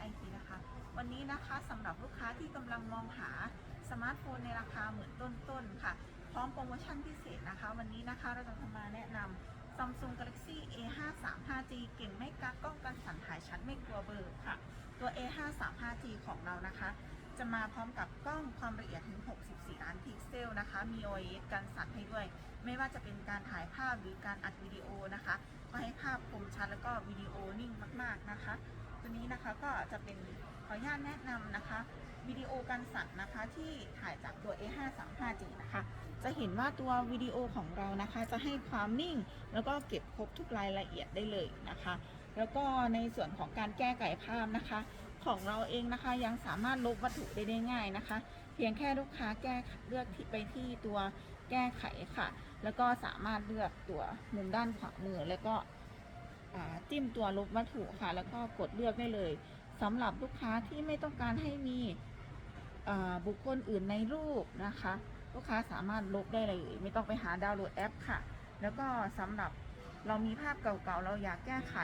ไอทีนะคะ วันนี้นะคะสำหรับลูกค้าที่กำลังมองหาสมาร์ทโฟนในราคาหมื่นต้นๆค่ะ พร้อมโปรโมชั่นพิเศษนะคะ วันนี้นะคะเราจะมาแนะนำ Samsung Galaxy A535G เก่งไม่กักกล้องกันสั่นถ่ายชัดไม่กลัวเบลอค่ะ ตัว A535G ของเรานะคะ จะมาพร้อมกับกล้องความละเอียดถึง 64 ล้านพิกเซลนะคะ มี OIS กันสั่นให้ด้วย ไม่ว่าจะเป็นการถ่ายภาพหรือการอัดวิดีโอนะคะ ก็ให้ภาพคมชัดแล้วก็วิดีโอนิ่งมาก ๆนะคะ ตัวนี้นะคะก็จะเป็นขออนุญาตแนะนำนะคะวิดีโอการสั่นนะคะที่ถ่ายจากตัว A535G นะคะ จะเห็นว่าตัววิดีโอของเรานะคะ จะให้ความนิ่ง แล้วก็เก็บครบทุกรายละเอียดได้เลยนะคะ แล้วก็ในส่วนของการแก้ไขภาพนะคะ ของเราเองนะคะยังสามารถลบวัตถุได้ได้ง่ายนะคะ เพียงแค่ลูกค้าแก้เลือกที่ไปที่ตัวแก้ไขค่ะ แล้วก็สามารถเลือกตัวมุมด้านขวามือแล้วก็ จิ้มตัวลบวัตถุค่ะ แล้วก็กดเลือกได้เลยสำหรับลูกค้าที่ไม่ต้องการให้มีบุคคลอื่นในรูปนะคะ ลูกค้าสามารถลบได้เลย ไม่ต้องไปหาดาวน์โหลดแอปค่ะ แล้วก็สำหรับเรามีภาพเก่าๆ เราอยากแก้ไข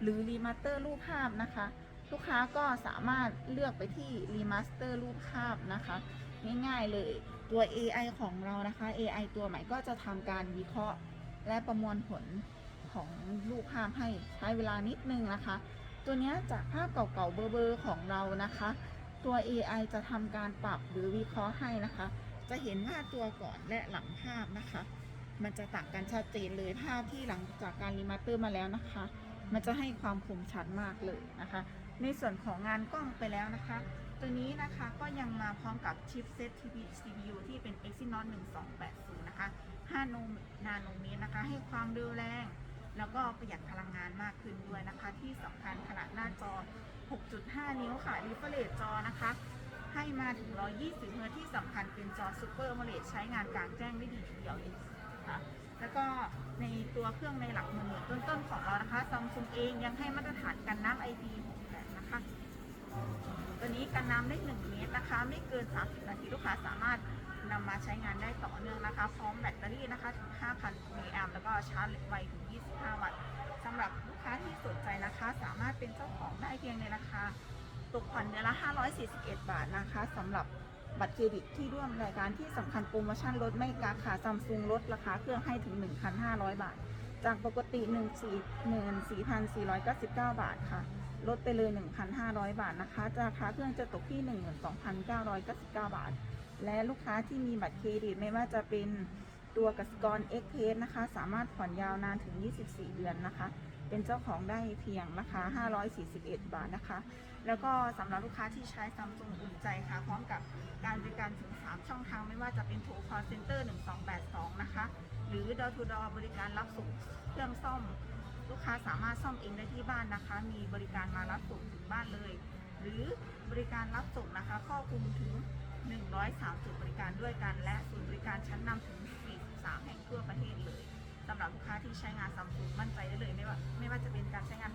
หรือรีมาสเตอร์รูปภาพนะคะ ลูกค้าก็สามารถเลือกไปที่รีมาสเตอร์รูปภาพนะคะง่ายๆเลยตัว AI ของเรานะคะ AI ตัวใหม่ก็จะทำการวิเคราะห์และประมวลผล ของรูปภาพให้ใช้เวลานิดนึงนะคะ ตัวนี้จากภาพเก่าๆเบอร์ๆของเรานะคะ ตัว AI จะทำการปรับหรือวิเคราะห์ให้นะคะ จะเห็นว่าตัวก่อนและหลังภาพนะคะ มันจะต่างกันชัดเจนเลยภาพที่หลังจากการรีมาสเตอร์มาแล้วนะคะ มันจะให้ความคมชัดมากเลยนะคะ ในส่วนของงานกล้องไปแล้วนะคะตัวนี้นะคะก็ยังมาพร้อมกับชิปเซ็ต CPU ที่เป็น Exynos 1280 นะคะ 5 นาโนเมตรนะคะ ให้ความเร็วแรง แล้วก็ประหยัดพลังงานมากขึ้นด้วยนะคะ ที่สำคัญขนาดหน้าจอ 6.5 นิ้วค่ะ refresh จอนะคะ ให้มาถึง 120เฮิร์ตซ์ที่สำคัญเป็นจอ Super AMOLED ใช้งานกลางแจ้งได้ดีทีเดียวเลยนะคะแล้วก็ในตัวเครื่องในหลักหมื่นต้นๆของเรานะคะ Samsung เองยังให้มาตรฐานกันน้ำ IP68 นะคะตัวนี้กันน้ำได้ 1 เมตรนะคะ ไม่เกิน 30 นาทีลูกค้าสามารถ นำมาใช้งานได้ต่อเนื่องนะคะ พร้อมแบตเตอรี่นะคะถึง 5,000 มิลลิแอมแล้วก็ชาร์จไวถึง 25 วัตต์สำหรับลูกค้าที่สนใจนะคะ สามารถเป็นเจ้าของได้เพียงในราคาตกผ่อนเดือนละ 541 บาทนะคะสำหรับบัตรเครดิตที่ร่วมรายการที่สำคัญโปรโมชั่นลดไม่กาคาซัมซุงลดราคาเครื่องให้ถึง 1,500 บาท จากปกติ 1 4 4 4 9 9 บาทค่ะ ลดไปเลย 1,500 บาทนะคะ ราคาเครื่องจะตกที่ 12,999 บาท และลูกค้าที่มีบัตรเครดิตไม่ว่าจะเป็นตัวกสิกร x p a s นะคะ สามารถผ่อนยาวนานถึง 24 เดือนนะคะ เป็นเจ้าของได้เพียงราคา 541 บาทนะคะ แล้วก็สำหรับลูกค้าที่ใช้ซัมซุงอุ่นใจค่ะ พร้อมกับการบริการถึง 3 ช่องทางไม่ว่าจะเป็นโทรคอลเซ็นเตอร์ 1282 ยวทูดอบริการรับส่งเครื่องซ่อม ลูกค้าสามารถซ่อมเองได้ที่บ้านนะคะ มีบริการมารับส่งถึงบ้านเลย หรือบริการรับส่งนะคะครอบคลุมถึง 103จุดบริการด้วยกัน และศูนย์บริการชั้นนำถึง 43 แห่งทั่วประเทศเลยสำหรับลูกค้าที่ใช้งานซัมซุงมั่นใจได้เลยไม่ว่าไม่ว่าจะเป็นการใช้งาน